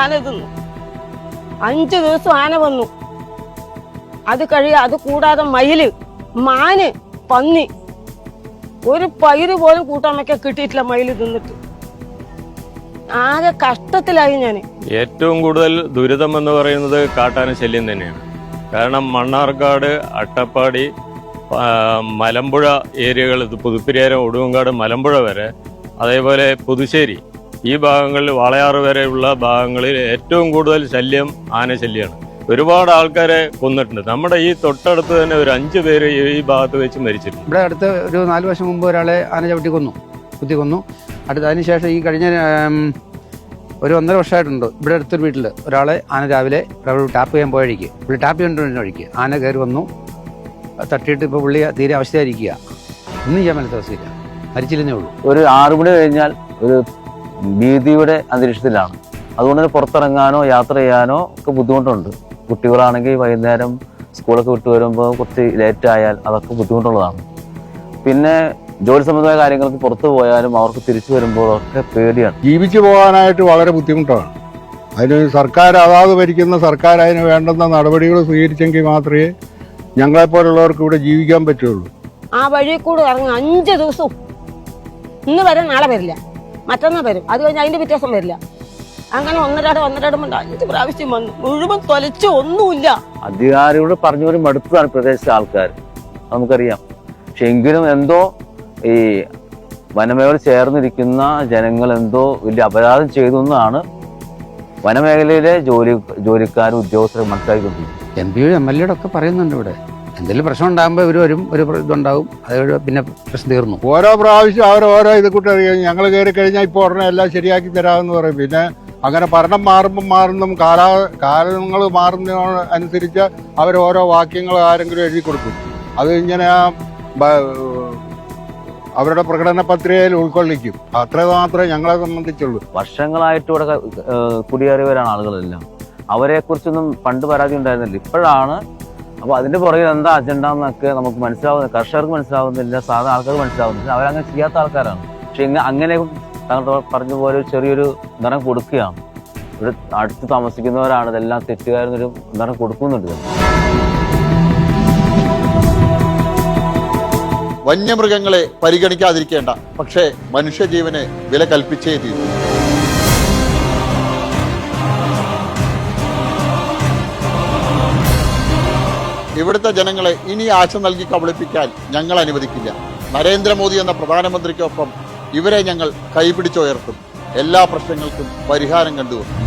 ആന തിന്നു അഞ്ചു ദിവസം ആന വന്നു. അത് കഴിയ അത് കൂടാതെ മയിൽ മാന് പന്നി. ഒരു പൈര് പോലും കൂട്ടാൻ കിട്ടിയിട്ടില്ല മയിൽ തിന്നിട്ട്. ആകെ കഷ്ടത്തിലായി ഞാൻ ഏറ്റവും കൂടുതൽ ദുരിതം എന്ന് പറയുന്നത് കാട്ടാന ശല്യം തന്നെയാണ്. കാരണം മണ്ണാർക്കാട് അട്ടപ്പാടി മലമ്പുഴ ഏരിയകൾ പുതുപ്പെരിയാരം ഒടുവങ്കാട് മലമ്പുഴ വരെ അതേപോലെ പുതുശ്ശേരി ഈ ഭാഗങ്ങളിൽ വളയാറ് വരെയുള്ള ഭാഗങ്ങളിൽ ഏറ്റവും കൂടുതൽ ശല്യം ആനശല്യമാണ് ഒരുപാട് ആൾക്കാരെ കൊന്നിട്ടുണ്ട്. നമ്മുടെ ഈ തൊട്ടടുത്ത് തന്നെ ഒരു അഞ്ചു പേര് ഈ ഭാഗത്ത് വെച്ച് മരിച്ചിട്ടുണ്ട്. ഇവിടെ അടുത്ത് ഒരു നാല് വർഷം മുമ്പ് ഒരാളെ ആന ചവിട്ടി കൊന്നു കുത്തി കൊന്നു. അടുത്ത അതിനുശേഷം ഈ കഴിഞ്ഞ ഒരു ഒന്നര വർഷമായിട്ടുണ്ട് ഇവിടെ അടുത്തൊരു വീട്ടിൽ ഒരാളെ ആന രാവിലെ ടാപ്പ് ചെയ്യാൻ പോയ വഴിക്ക്. പുള്ളി ടാപ്പ് ചെയ്യേണ്ട വഴിക്ക്. ആന കയറി വന്നു. തട്ടിയിട്ട് ഇപ്പോൾ പുള്ളി തീരെ അവസ്ഥയായിരിക്കുക. ഒന്നും ചെയ്യാൻ അവസ്ഥയില്ല മരിച്ചില്ലെന്നേ ഉള്ളൂ. ഒരു ആറു മണി കഴിഞ്ഞാൽ ഒരു ഭീതിയുടെ അന്തരീക്ഷത്തിലാണ്. അതുകൊണ്ട് തന്നെ പുറത്തിറങ്ങാനോ യാത്ര ചെയ്യാനോ ഒക്കെ ബുദ്ധിമുട്ടുണ്ട്. കുട്ടികളാണെങ്കിൽ വൈകുന്നേരം സ്കൂളൊക്കെ വിട്ടു വരുമ്പോൾ കുറച്ച് ലേറ്റ് ആയാൽ അതൊക്കെ ബുദ്ധിമുട്ടുള്ളതാണ്. പിന്നെ ജോലി സംബന്ധമായ കാര്യങ്ങൾക്ക് പുറത്തു പോയാലും അവർക്ക് തിരിച്ചു വരുമ്പോഴൊക്കെ പേടിയാണ്. ജീവിച്ചു പോകാനായിട്ട് വളരെ ബുദ്ധിമുട്ടാണ്. അതിന് സർക്കാർ അതാത് ഭരിക്കുന്ന സർക്കാർ അതിന് വേണ്ടുന്ന നടപടികൾ സ്വീകരിച്ചെങ്കിൽ മാത്രമേ ഞങ്ങളെപ്പോലുള്ളവർക്ക് ഇവിടെ ജീവിക്കാൻ പറ്റുള്ളൂ. ആ വഴി കൂടെ ഇറങ്ങി. അഞ്ച് ദിവസവും ഇന്ന് വരെ നാളെ വരില്ല. മറ്റന്നാ വരും. അത് കഴിഞ്ഞ് അതിന്റെ വ്യത്യാസം വരില്ല. അങ്ങനെ ഒന്നരാട് ഒന്നരാട് കൊണ്ട് അഞ്ച് പ്രാവശ്യം വന്നു മുഴുവൻ തൊലച്ച് ഒന്നുമില്ല. അധികാരികളോട് പറഞ്ഞു ഒരു മടുത്തതാണ് പ്രദേശത്തെ ആൾക്കാർ. നമുക്കറിയാം. പക്ഷെ എങ്കിലും എന്തോ ഈ വനമേഖല ചേർന്നിരിക്കുന്ന ജനങ്ങൾ എന്തോ വലിയ അപരാധം ചെയ്തു എന്നാണ് വനമേഖലയിലെ ജോലി ജോലിക്കാരും ഉദ്യോഗസ്ഥരും മനസ്സിലാക്കിക്കൊണ്ടിരിക്കുന്നത്. എം പി എം എൽ എയുടെ ഒക്കെ പറയുന്നുണ്ട് ഇവിടെ. എന്തെങ്കിലും പ്രശ്നം ഉണ്ടാകുമ്പോൾ ഇവർ വരും ഒരു ഇതുണ്ടാവും. അത് പിന്നെ പ്രശ്നം തീർന്നു. ഓരോ പ്രാവശ്യം അവർ ഓരോ ഇത് കൂട്ടി അറിയാം. ഞങ്ങൾ കയറി കഴിഞ്ഞാൽ ഇപ്പോൾ ഉടനെ എല്ലാം ശരിയാക്കി തരാമെന്ന് പറയും. പിന്നെ അങ്ങനെ ഭരണം മാറുമ്പോൾ മാറുന്നതും കാലാ കാലങ്ങൾ മാറുന്നതിനോട് അനുസരിച്ച് അവർ ഓരോ വാക്യങ്ങൾ ആരെങ്കിലും എഴുതി കൊടുക്കും. അത് ഇങ്ങനെ ആ അവരുടെ പ്രകടന പത്രികയിൽ ഉൾക്കൊള്ളിക്കും. അത്ര മാത്രമേ ഞങ്ങളെ സംബന്ധിച്ചുള്ളൂ. വർഷങ്ങളായിട്ട് ഇവിടെ കുടിയേറിയവരാണ് ആളുകളെല്ലാം. അവരെ കുറിച്ചൊന്നും പണ്ട് പരാതി ഉണ്ടായിരുന്നില്ല. ഇപ്പോഴാണ് അപ്പൊ അതിന്റെ പുറകിൽ എന്താ അജണ്ട എന്നൊക്കെ നമുക്ക് മനസ്സിലാവുന്ന കർഷകർക്ക് മനസ്സിലാവുന്നില്ല സാധാരണ ആൾക്കാർക്ക് മനസ്സിലാവുന്നില്ല. അവരങ്ങനെ ചെയ്യാത്ത ആൾക്കാരാണ്. പക്ഷെ ഇങ്ങനെ അങ്ങനെ താങ്കൾ പറഞ്ഞ പോലെ ചെറിയൊരു നിറം കൊടുക്കുകയാണ്. ഇവിടെ അടുത്ത് താമസിക്കുന്നവരാണ് ഇതെല്ലാം തെറ്റുകാരെന്നൊരു നിറം കൊടുക്കുന്നുണ്ട്. വന്യമൃഗങ്ങളെ പരിഗണിക്കാതിരിക്കേണ്ട. പക്ഷേ മനുഷ്യജീവന് വില കൽപ്പിച്ചേ തീരൂ. ഇവിടുത്തെ ജനങ്ങളെ ഇനി ആശ നൽകി കബളിപ്പിക്കാൻ ഞങ്ങൾ അനുവദിക്കില്ല. നരേന്ദ്രമോദി എന്ന പ്രധാനമന്ത്രിക്കൊപ്പം ഇവരെ ഞങ്ങൾ കൈപിടിച്ചുയർത്തും. എല്ലാ പ്രശ്നങ്ങൾക്കും പരിഹാരം കണ്ടുവരും